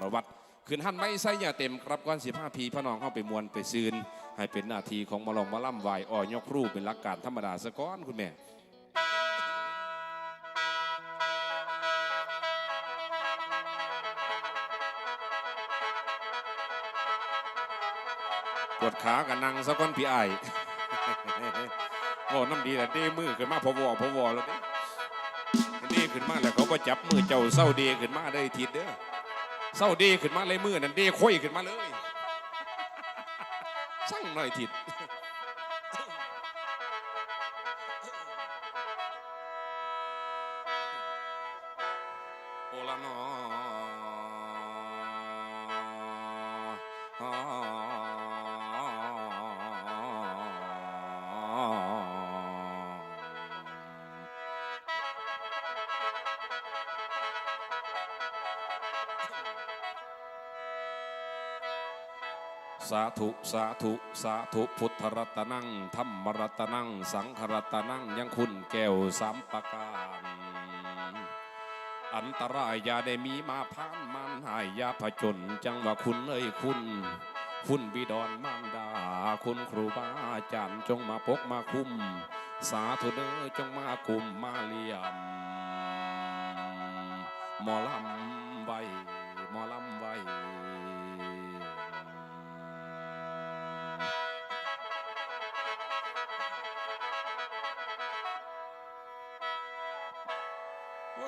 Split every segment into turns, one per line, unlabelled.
รวัตรขึ้นหันไม่ใส่ยาเต็มครับก้อนสิบห้าพีพระน้องเข้าไปมวนไปซืนให้เป็นหน้าที่ของมาลองมาล่ำไหวอ่อยกรูปเป็นหลักการธรรมดาสะก้อนคุณแม่ปวดขากับนังสะก้อนพี่ไอ้โอ้น้ำดีแต่เด้มือขึ้นมาพอวอพอวอแล้วเด้เด้ขึ้นมาแล้วเขาก็จับมือเจ้าเศร้าเดขึ้นมาได้ทีเด้อ เศร้าเดขึ้นมาเลยมือนั่นเดค่อยขึ้นมาเลยสั่งหน่อยทิดโอละนอ สาธุสาธุสาธุพุทธรัตนังธรรมรัตนัง สังขรัตนังยังคุณแก้วสามประการอันตรายอย่าได้มีมาพานมันหายยาผจญจังว่าคุณเอ้ยคุณ คุณบิดอนมารดา คุณครูบาอาจารย์จงมาปกมาคุ้ม สาธุเด้อจงมากุมมาเลียมหมอลำไว้หมอลำไว้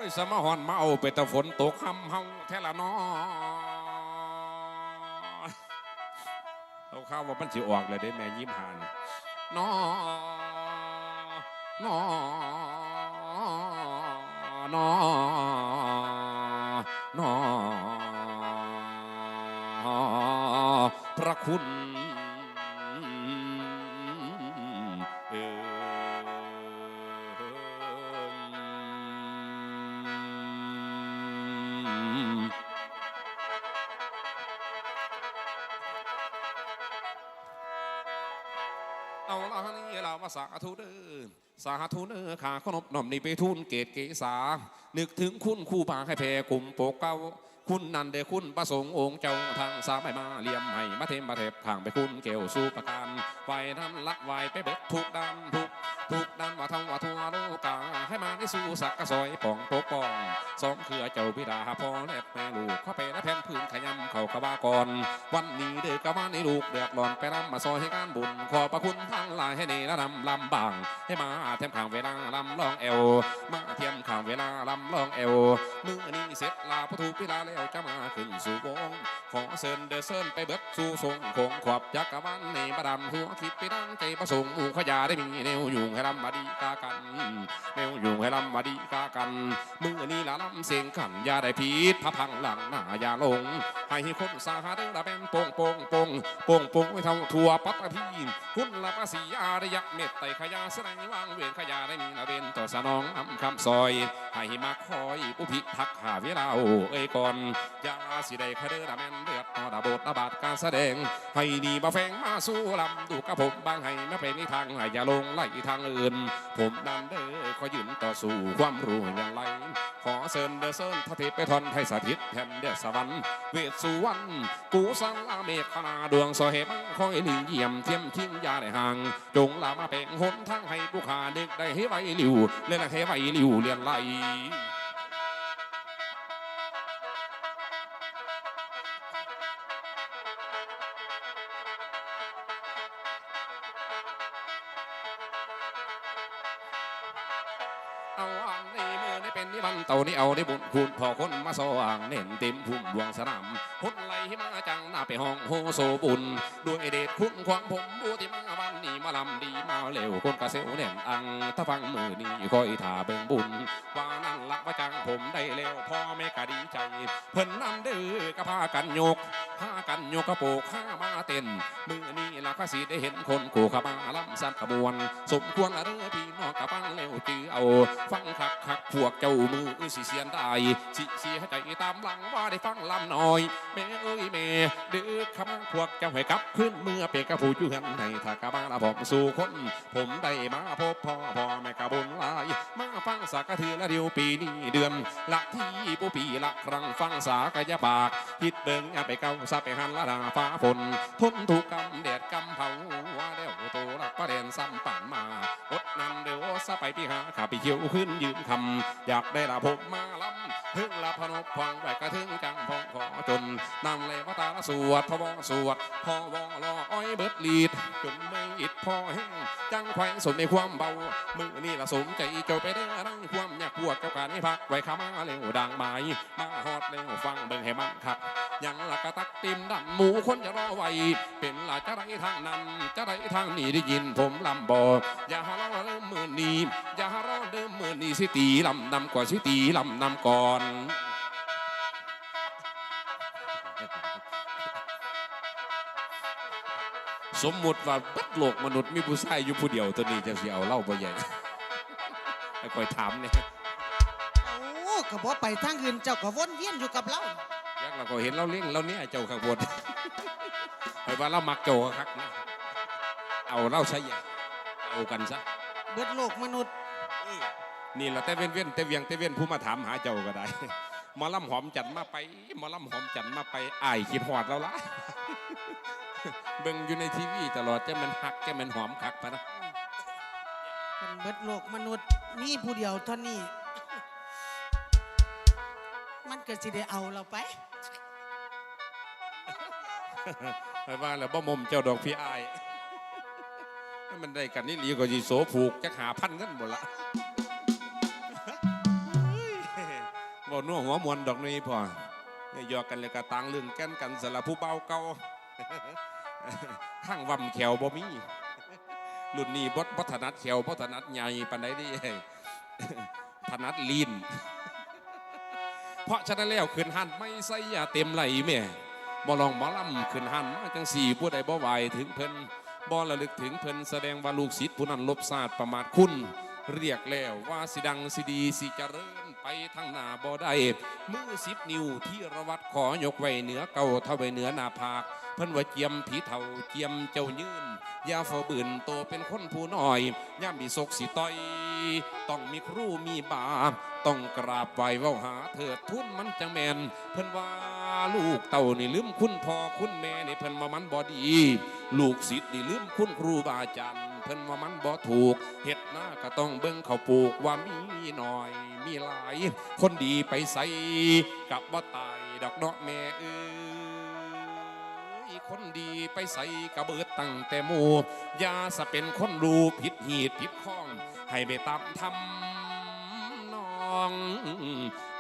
ยสมหอนมาเอาไปตะฝนตกคำเฮาแท้ละนอเอาข้าวว่ามันสิออกเลยได้แม่ยิ้มหานนอนอนอนอพระคุณาว่ามาสาธุเด้อสาธุเด้อขาขนบหน่อมนี่ไปทุนเกตเกษา นึกถึงคุณคู่ปาให้แพ่กลุ่มโปกเก้าคุณนันเดคุณประสงค์องค์เจ้าทางสามไม่มาเลี่ยมให้มาเทมมาเทบทางไปคุณเกี่ยวสู้ประการไฟน้ำละไวไปเบิดทุกดันทุก ทุกด้านว่าทำว่าทั่วโลกาให้มาได้สู้สักกระซอยป่องโปกปองสองเขือเจ้าบิดาพ่อและแม่ลูกเข้าไปและแผ่นพื้นขยำเข้ากระบาก่อนวันนี้เด็กกะบาในลูกเดือดร้อนไปรำมาซอยให้การบุญ ขอประคุณทั้งหลายให้เนรลำลำบาง ให้มาเทียมข่างเวลาลำลองเอว มาเทียมข่างเวลาลำลองเอวมือนี้เสร็จลาพระถูกเวลาแล้วจะมาขึ้นสู่วงขอเซินเดอเซินไปเบิดสู่ทรงคงขอบจักรวาลในประดำหัวคิดไปดังใจประสงค์หมู่ขยาได้มีแนวอยู่ให้ลำมาดีกากันแนวอยู่ให้ลำมาดีกากันมือนี้ละลำเสียงขันยาได้พีดพะพังหลังหน้าอย่าลงให้คนสาหาเด้อละเป็นโป่งโป่งโป่งโป่งโป่งไว้เท่าทั่วปัตตพีคุณละภาษีอารยะเม็ดไตขยาแสดงวางเวียนขยาได้มีละเป็นต่อสนองอำคำซอยให้มาคอยผู้พิทักษ์หาเวลาโอเอ้ยก่อนยาสิได้คเด้อละแม่นเลือดนอดาบทระบาดการแสดง ให้ดีมาแฝงมาสู้ลำดูกับผมบางให้มาเป็นนิทางให้อย่าลงไหลทางอื่น ผมนันเด้อขอยืนต่อสู่ความรู้อย่างไร ขอเซินเดอเซินทเทพไปทอนไทยสถิตแผ่นเดอสวรรค์เวสสุวรรณกูสังลาเมฆนาดวงสอเหมคอยหนึ่งเยี่ยมเทียมทิ้งยาได้ห่าง จงลามาเป็นหนทางให้ผู้ขาเด็กได้ให้ไวหลิวเล่นให้ไวหลิวเลียนไหลานี่เอาได้บุญคุณพอคนมาสว่างเน้นเต็มพุ่มดวงสนามคนไหลมาจังหน้าไปห้องโฮโซบุญด้วยเดชคุณความผมบัวที่มาวันนี้มาลำดีมาเร็วคนกระเซวเน่นอังถ้าฟังมือนี้คอยท่าเบิ่งบุญว่านั่นลักว่าจังผมได้เร็วพ่อแม่ก็ดีใจ เพิ่นนั่นเด้อกะพากันยกพากันโยกกระโปกข้ามาเต้นมือนี้ละก็สิได้เห็นคนกูขมาลำสัตขบวน สมควรละเด้อพี่น้องกะปังเร็วจือเอา ฟังคักคักพวกเจ้ามือสิเสียนได้สิเสียใจตามหลังว่าได้ฟังลำหน่อย แม่เอ้ยแม่ดื้อขมาพวกเจ้าให้กลับขึ้นเมื่อเป็กกระผู้จุหันให้ถ้ากะมาละผมสู่คน ผมได้มาพบพ่อพ่อแม่กะบุญหลายมาฟังสักกะเทือละเดียวปีนี้เดือน ละที่ปูปีละครั้งฟังสากะยะปากฮิดเบิงอย่าไปเก้าซาไปหันละดาฟ้าฝนทนถูกกำแดดกำเผาว่าเดียวโตรักประเด็นซ้ำปั่น ไปพี่หาขาไปเที่ยวขึ้นยืนคำอยากได้ละผมมาลำ ถึงละพนกฟังไว้กระถึงจังพองขอจนนำเลยว่าตาละสวดพอวอสวดพอวอรออ้อยเบิดลีดจนไม่อิดพอแห้งจังแขวงสมในความเบามือนี่ละสมใจเจ้าไปได้อนั่งความอยากพวกกับการให้พักไว้ขามาเร็วดังไม้มาฮอดเร็วฟังเบิ่งให้มันคักยังละกะตักติมดันหมูคนจะรอไว้เป็นละจะไรทางนั้นจะไรทางนี้ได้ยินผมลำบอกอย่าหารอเริ่มมือนี้อย่าหารอเดิมมือนี้สิตีลำนำกว่าสิตีลำนำก่อนสมมุติว่าเบัดโลกมนุษย์มีผู้ชายอยู่ผู้เดียวตัวนี้จะสิเอาเล่าบ่ใหญ่ไอ้คอยถามเนี่ย
โอ้ก็บ่ไปทางอื่นเจ้าก็วนเวียนอยู่กับเรา
ยักเราก็เห็นเราเลี้ยงเราเนี่ยเจ้าข้างบนไปว่าเรามักโจาครับนะเอาเล่าใช้ใหญ่เอากันซะ
เบิดโลกมนุษย์
นี่แหละแต่เว้นเว้นแต่เวียงแต่เว้นผู้มาถามหาเจ้าก็ได้หมอลำหอมจันทร์มาไปหมอลำหอมจันทร์มาไปอ้ายคิดหอดเราละเบิ่งอยู่ในทีวีตลอดจะมันหักจะมันหอมคักปะนะ
เป็นเบิดโลกมนุษย์มีผู้เดียวเท่านี้ มันก็สิได้เอาเราไป
ไปว่าแล้วบ่มมเจ้าดอกพี่อายให้มันได้กันนี่หลีก็สิโสผูกจะหาพันกันหมดละ บ่นัวหัวมวนดอกนี้พอเนี่ยหยอกกันเลยกะตังเรื่องแกันกันสละผู้เบาเก่าข้างวำแขวบ่มีรุ่นนี้บดบถนัดแขวบถนัดใหญ่ปานใดดิถนัดลีนเพราะฉะนั้นแล้วขึ้นหันไม่ใส่ยาเต็มไหลแม่บ่ลองหมอลำขึ้นหันมาจังสี่ผู้ใดบ่ไหวถึงเพิ่นบ่ระลึกถึงเพิ่นแสดงว่าลูกศิษย์ผู้นั้นลบศาสตร์ประมาทคุณ เรียกแล้วว่าสิดังสิดีสิเจริญ ไปทางหน้าบ่ได้มือสิบนิ้วที่ระวัดขอยกไว้เหนือเก่าเท่าไว้เหนือหน้าผากเพิ่นว่าเจียมผีเท่าเจียมเจ้ายืนยาฝ่าบืนโตเป็นคนผู้น้อยย่ามมีศกสิต่อยต้องมีครูมีบาต้องกราบไหวเว้าหาเถิดทุนมันจังแมนเพิ่นว่า ลูกเต่านี่ลืมคุณพ่อคุณแม่นี่เพิ่นว่ามันบ่ดี ลูกศิษย์นี่ลืมคุณครูบาอาจารย์เพิ่นว่ามันบ่ถูกเฮ็ดหน้าก็ต้องเบิ่งเขาปลูกว่ามีหน่อยมีหลาย คนดีไปใส่กับว่าตายดอกเนาะแม่เอ้ยคนดีไปใส่กระเบิดตั้งแต่หมูอยาสะเป็นคนรู้ผิดหีดผิดข้อง ให้ไปตามทำ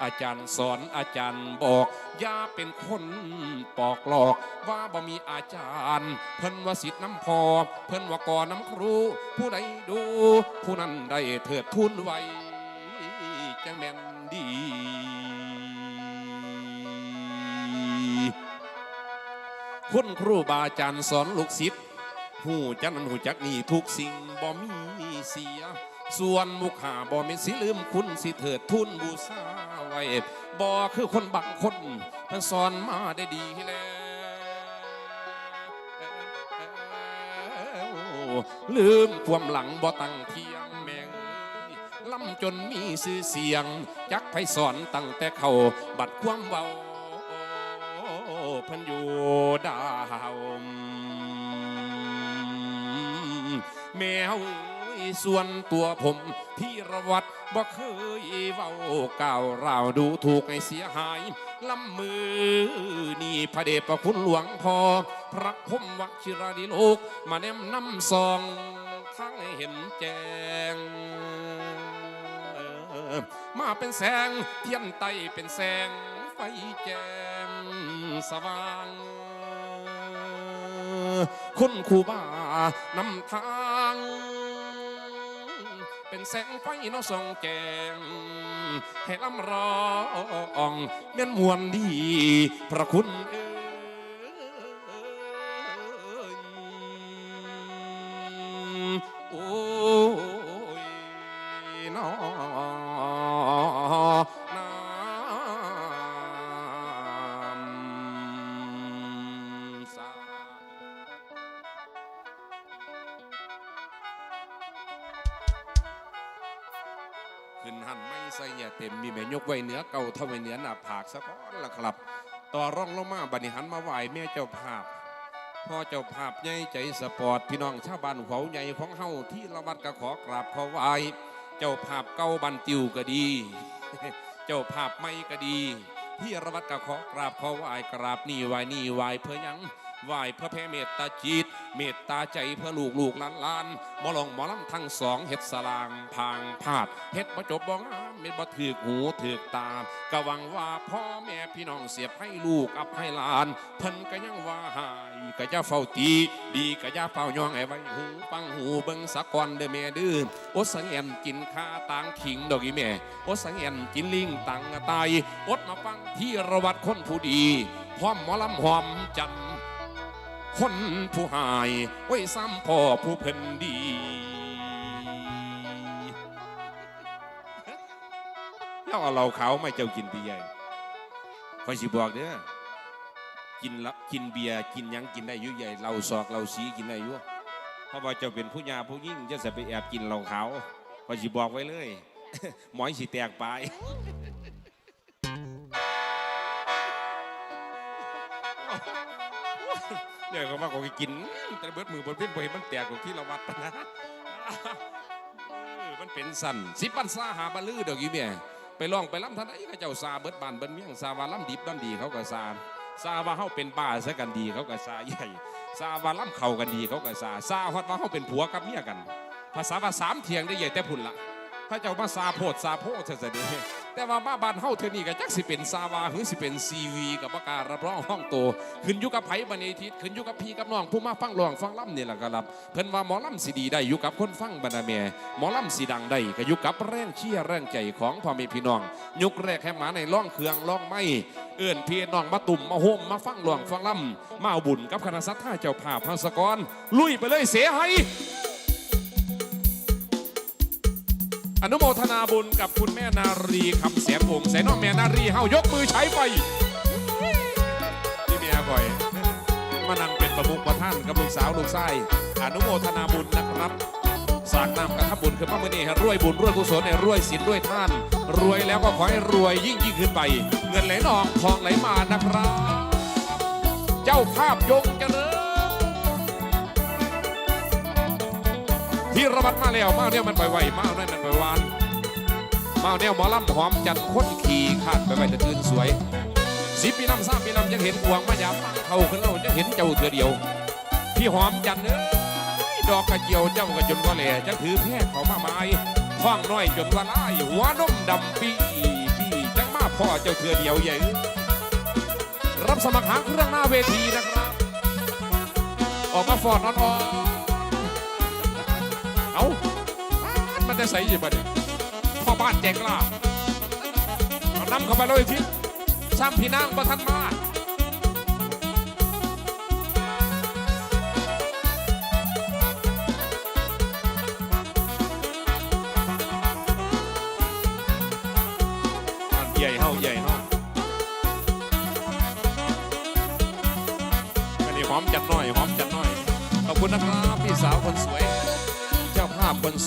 อาจารย์สอนอาจารย์บอกอย่าเป็นคนปอกหลอก ว่าบ่มีอาจารย์ เพิ่นว่าสิทธิ์น้ำพอ เพิ่นว่าก่อน้ำครู ผู้ใดดู ผู้นั้นได้เถิดทุนไว้จังแม่นดีคุณครูบาอาจารย์สอนลูกศิษย์หูจักนั้นหูจักนี่ทุกสิ่งบ่มีเสีย ส่วนมุขหาบ่เป็นสิลืมคุณสิเถิดทุนบูชา ไว้บ่คือคนบางคนเพิ่นสอนมาได้ดีแล้วลืมความหลังบ่ตั้งเทียงแมงล่ำจนมีชื่อเสียงจักไพสอนตั้งแต่เขาบัดความเบาเพันอยู่ดาวแมว ส่วนตัวผมพี่ระวัดบ่เคยเว้าก่าวราวดูถูกให้เสียหายลำมือนี่พระเดชพระคุณหลวงพ่อพระพมวชิราดิโลก มาแนมนำซองทั้งเห็นแจ้งมาเป็นแสงเทียนไตเป็นแสงไฟแจงสว่าง คุณครูบานำทาง แสงไฟน้อส่องแจงให้ลำร้องเมียนมวนดีพระคุณเอ ว้เหนือเก่าเท่าไว้เหนือหน้าผากซะก่อนล่ะครับ ต่อร่องลงมาบันี้หันมาไหวแม่เจ้าภาพพ่อเจ้าภาพใหญ่ใจสปอร์ตพี่น้องชาวบ้านเขาใหญ่ของเฮาที่ละวัดก็ขอกราบขอไหวเจ้าภาพเก่าบันติวก็ดี เจ้าภาพไม่ก็ดี ที่ระวัดก็ขอกราบขอไหวกราบนี่ไหวนี่ไหวเพื่อยัง ไหวเพื่อแผ่เมตตาจิต เมตตาใจเพื่อลูกลูกหลานหลานมอลองมอลำทั้งสองเฮ็ดสลางพางพาดเฮ็ดบ่จบบ่งาเม็ดบ่ถือกหูถือกตามก็หวังว่าพ่อแม่พี่น้องเสียบให้ลูกอับให้หลานเพิ่นก็ยังว่าหายก็จะเฝ้าตีดีก็จะเฝ้ายองไอ้ไว้หูฟังหูเบิ่งสักก่อนเด้อแม่ดื้ออดสังเอ็นกินข้าตางขิงดอกอีแม่อดสังเอ็นกินลิงตังกะตายอดมาฟังที่ระวัดคนผู้ดีพร้อมหมอลำหอมจันทร์ คนผู้หายไว้ซ้ำพ่อผู้เพิ่นดีแล้วเอาเราเขาไม่เจ้ากินดีใหญ่คอยสิบอกเด้อกินละกินเบียร์กินยังกินได้อยุ่ใหญ่เราซอกเราสีกินได้อยุ่เพราะว่าเจ้าเป็นผู้ยาผู้ยิ่งจะจะไปแอบกินเราเขาคอยสิบอกไว้เลย หมอยสิแตกไป เดี๋ยวก็มาก็กิน แต่เบิดมือเบิดเว้นบ่เห็นมันแตกตรงที่เราวัดนะมันเป็นสันสิปันซาหาบะลือเดอกอีเมียไปลองไปล้ำท่านไอ้ก็เจ้าซาเบิดบานเบิดเมียงซาว่าล้ำดิบล้ำดีเขาก็ซาซาว่าเฮาเป็นบ้าซะกันดีเขาก็ซาใหญ่ซาว่าล้ำเข่ากันดีเขาก็ซาซาฮอดว่าเฮาเป็นผัวกับเมียกัน ภาษาว่าสามเทียงได้ใหญ่แต่พุ่นละพระเจ้ามาซาโพดซาโพดเสด็จ แต่ว่ามาบ้านเฮาเท่านี้ก็จักสิเป็นซาวาหรือสิเป็นซีวีกับประกาศรับรองห้องโตขึ้นอยู่กับไผบันเอทิศขึ้นอยู่กับพี่กับน้องผู้มาฟังร้องฟังล่ำนี่แหละครับเพิ่นว่าหมอลำสีดีได้อยู่กับคนฟังบรรดาแม่หมอลำสีดังได้ก็อยู่กับแรงเชียร์แรงใจของพ่อแม่พี่น้อง ยุคแรกแค่หมาในร่องเครื่องร่องไม้เอื้อนพี่น้องมาตุ่มมาโฮมมาฟังร้องฟังล่ำมาบุญกับคณะสัตท่าเจ้าภาพพังสกรลุยไปเลยเสียให้ อนุโมทนาบุญกับคุณแม่นารีคำเสียงวงแสนน้องแม่นารีเฮายกมือใช้ไปที่เมียก่อย มานั่งเป็นประมุขประท่านกับลูกสาวลูกไส้อนุโมทนาบุญนะครับสร้างนามกระทำบุญคือพระมือนี้ให้รวยบุญรวยกุศลในรวยศีลรวยท่าน รวยแล้วก็ขอให้รวยยิ่งยิ่งขึ้นไป เงินไหลนองทองไหลมานะครับ เจ้าภาพยงเจริญ ที่ระบัดมาแล้วมาเนี่ยมันไปไหวมาเนี่ยมันไปวานมาเนี่ยหมอลำหอมจันทร์คนขี่ขาดไปไปแต่ตื่นสวยสิบปีลำสามปีลำยังเห็นกวงมายามเขาขึ้นเราจะเห็นเจ้าเถือเดียว พี่หอมจันทร์เอ้ยดอกกระเจียวเจ้ากระจนว่าแหล่จะถือแพร่เขามาไม้ฟ้องน้อยจนว่าลายหัวนมดำปีพี่จังมาพ่อเจ้าเถือเดียวใหญ่รับสมัครหางเครื่องหน้าเวทีนะครับ ออกมาฟอดนอนอ เอามันจะใส่ยี่บัดเนี่ยพ่อบ้านแจงล่าเอานำเข้าไปเลยทิศซ้ำพี่นางประทันมา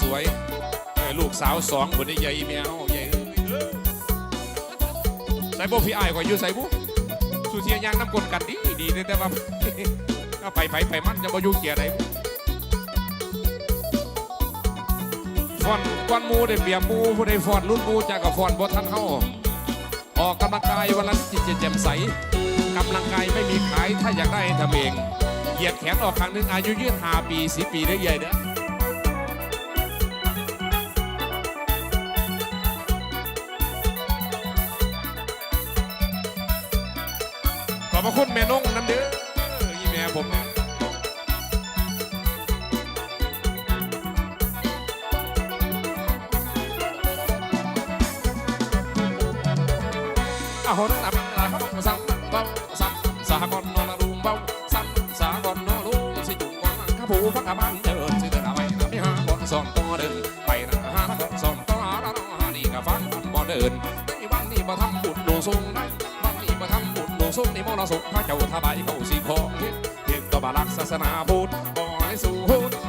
สวยเอ้ลูกสาวสองคนนี้ใหญ่แมวใหญ่ใส่บุพี่อายก็อยู่ใส่บุสุเทียยางน้ำกลกันดีดีแต่ว่าก็ไปไปไปมันจะมาอยู่เกียร์ไหนบุฟอนกวนมูได้เปียบมูผู้ใดฟอนรุ่นมูจากกับฟอนบ่ทันเฮาออกกำลังกายวันละจิตใจแจ่มใสกำลังกายไม่มีขายถ้าอยากได้ทำเองเหยียดแขนออกครั้งหนึ่งอายุยืดหาปีสิปีได้ใหญ่เด้อ คุณแม่นงน้ำเด้ออีแม่ผมเนี่ยอาหอนนับลา สุขนิมนสุขพรเจ้าทบายเขาสีขอเด็กก็บาลักศาสนาพูดธบ่อยสู้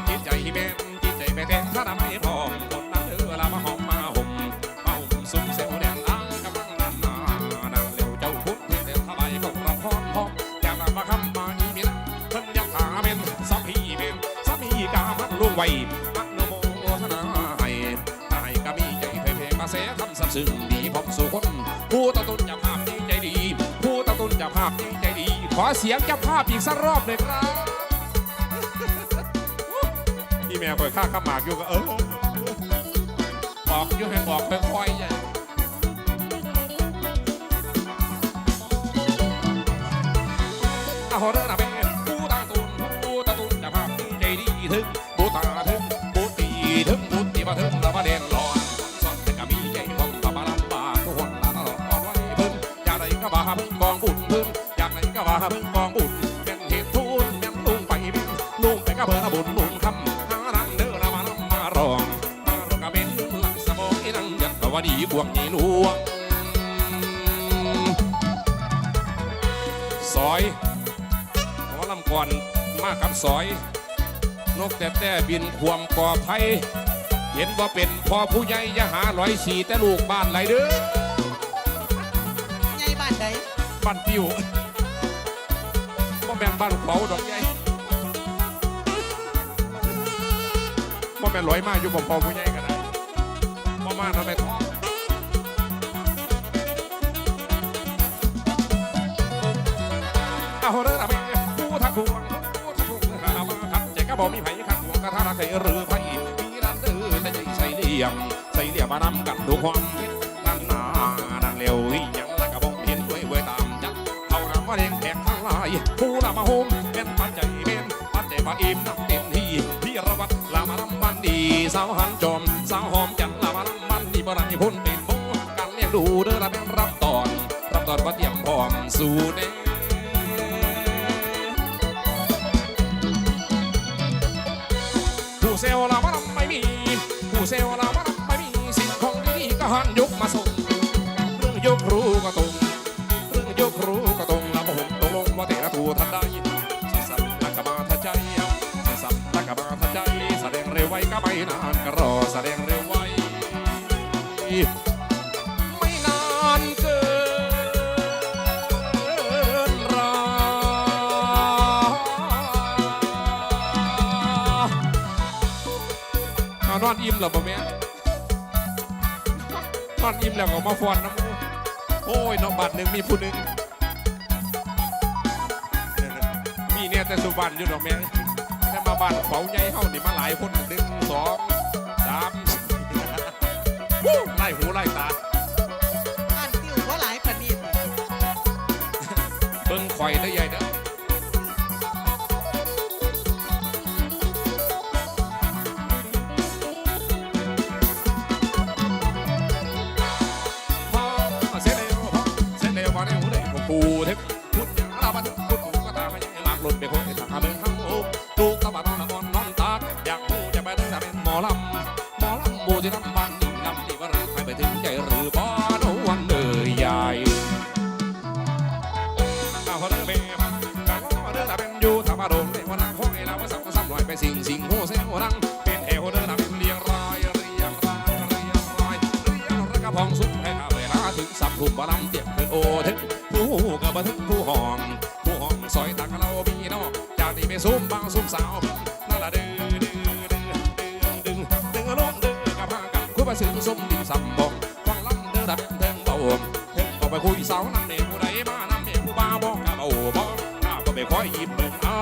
จิตใจเป็นจิตใจเป็นแต่ถ้าไม่พอคนนั้นเออละมาหอมมาห่มมาห่มสุขเซลแดงล้างกำลังล้านนานั่งเร็วเจ้าพุทเด็กทบายเขาพร้อมพร้อมอยากมำมาอีมินเพนอยากหาเป็นสัมพีเสัมพีกาพักลุงไว้มักโนโมทนาให้ให้ก็มีใจเพลงมาเสียคำสับซึ้งดีพบสู่คนผู้ต่อต้นอย่าพลาด ขอเสียงเจ้าภาพอีกสักรอบเลยครับพี่แมวคอยข้าข้าหมากอยู่ก็เออบอกอยู่ให้บอกค่อยๆอย่าอาหัวเรื่อนะเป็ ยัดกว่าดีบวงนี่หลวงซอยหมอลำก่อนมากับซอย นกแต่แต่บินความก่อภัยเห็นว่าเป็นพ่อผู้ใหญ่อย่าหาร้อยสีแต่ลูกบ้านไรเด้อ
ใหญ่บ้านใด
บ้านติวบ่แม่นบ้านเขาดอกใหญ่บ่แม่นลอยมาอยู่บ่พ่อผู้ใหญ่ บอกมีไผขัดทวกระทาใครหรือไผมีนั่นเด้อแต่ใจใส่เหลี่ยมใส่เหลี่ยมมานำกันทุกความคิดนั่นหนานั่นเร็วอีหยังแล้วก็บอกเห็นไว้ไว้ตามจัดเอานำมาเด้งแขกทั้งหลายผู้นำมาโฮมเป็นปัจจัยเป็นปัจจัยปะอิ่มนำเต็มที่พี่ระวัดลามาลำบันดีสาวหันจอมสาวหอมจันลามาลำบันดีบ่ได้พ้นเป็นโบการเลี้ยงดูเด้อละเป็นรับตอนรับตอนว่าเตรียมพร้อมสู่เด้ เซลลาวันไม่มีผู้เซลลาวันไม่มีสิ่งของดีๆก็หันยกมาส่งเรื่องยกครูก็ตรงเรื่องยกครูก็ตรงละผมตกลงว่าแต่ละตัวทันได้สิสัตว์ลักกมาทัดใจสิสัตว์ลักกมาทัดใจแสดงเร็วไวก็ไม่นานก็รอแสดงเร็วไว อานอนอิ่มแล้วบ่แม่นอนอิ่มแล้วก็มาฟอนน้ำมูโอ้ยน้องบัตรหนึ่งมีผู้หนึ่งมีเนี่ยแต่สุบันอยู่ดอกแม่แต่มาบ้านเขาใหญ่เฮานี่มาหลายคนหนึ่งสองสามวู้ไล่หูไล่ตา
บ้านติ้วเพราะหลายปานนีด
เบิ่งข่อยได้อใหญ่เด้อ ถึงผู้กับมาถึงผู้ห้อง ผู้ห้องซอยตักเรามีนอกจากนี้ไปซุ่มบางซุ่มสาวนั่นละดื้อดื้อดื้อดึงดึงลงดึงกับพากันคุยไปสึงซุ่มดีสัมบองฟังลำเดือดับเทิงเบาเทิงก็ไปคุยสาวนำเนี่ยผู้ใดมานำเนี่ยผู้บ้าบอกกับเอาบอกข้าก็ไปคอยยิ้มเบิ่งเอา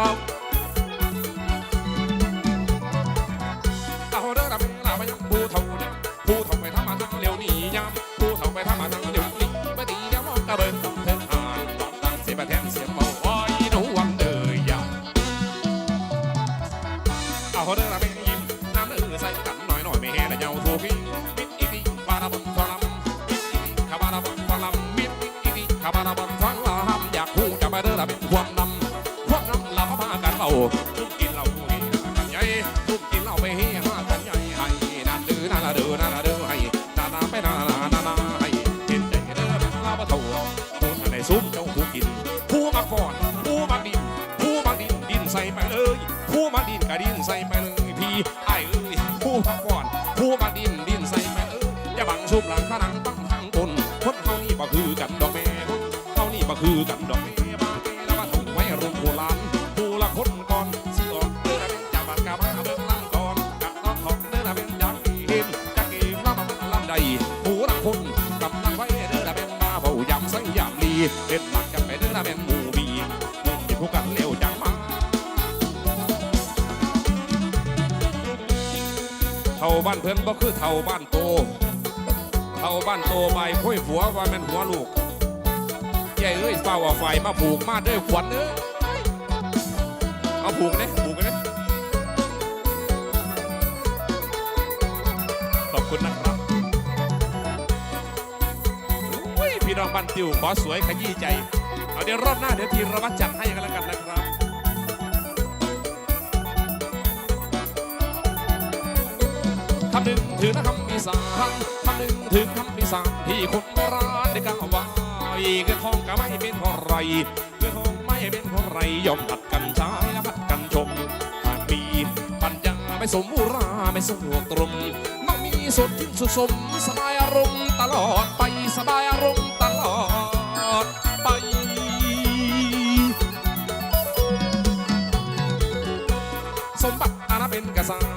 บาราบังฟังลำมิดอีดีขบาราบังฟังลำอยากหูจะไปเดินละเป็นความนำความนำเราพากันเบาทุกกินเหล้า เป็ดปักจะไปเรื่อราวแมงมูมีมุมมีผู้กันเร็วจังมาเท่าบ้านเพิ่นก็คือเท่าบ้านโตเท่าบ้านโตใบค่อยหัวว่าแม่นหัวลูกใหญ่เอ้ยเฝ้าว่าไฟมาผูกมาด้วยขวัญเอ้ยเอาผูกเนี่ย บ้านติวขอสวยขยี้ใจ เอาเดี๋ยวรอบหน้าเดี๋ยวทีรวัตจัดให้กันแล้วกันนะครับคำหนึ่งถึงนะคำอีสานคำหนึ่งถึงคำอีสานที่คนโบราณได้กล่าวไว้เงินทองก็ไม่เป็นของไรเงินทองไม่เป็นของไรยอมผัดกันใช้และผัดกันชมหากมีปัญญาไม่สมบูราไม่สมหัวตรมมันมีสดทิ้งสุดสมสบายอารมณ์ตลอดไปสบายอารมณ์ต เป็นกษัตริย์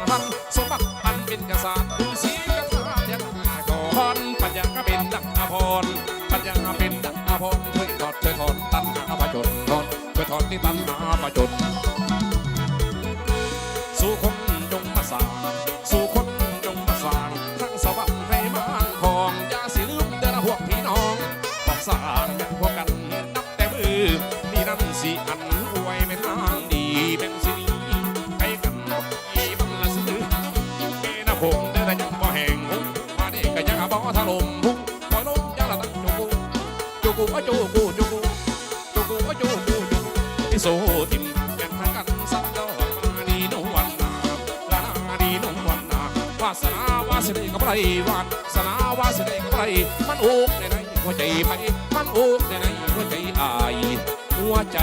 ยังลมหุบปล่อยลมยังละตั้งจูกูจูกูว่าจูกูจูกูจูกูว่าจูกูจูกูที่โซติมยังทางกันสักดอกมาดีโนวันนาลานาดีโนวันนาวาสนาวาสนากับไรวานสนาวาสนากับไรมันโอุกในในหัวใจไปมันโอุกในในหัวใจอายหัวใจ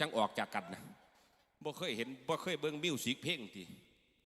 จังออกจากกันนะบ่เคยเห็นบ่เคยเบิ่งมิวสิกเพลงที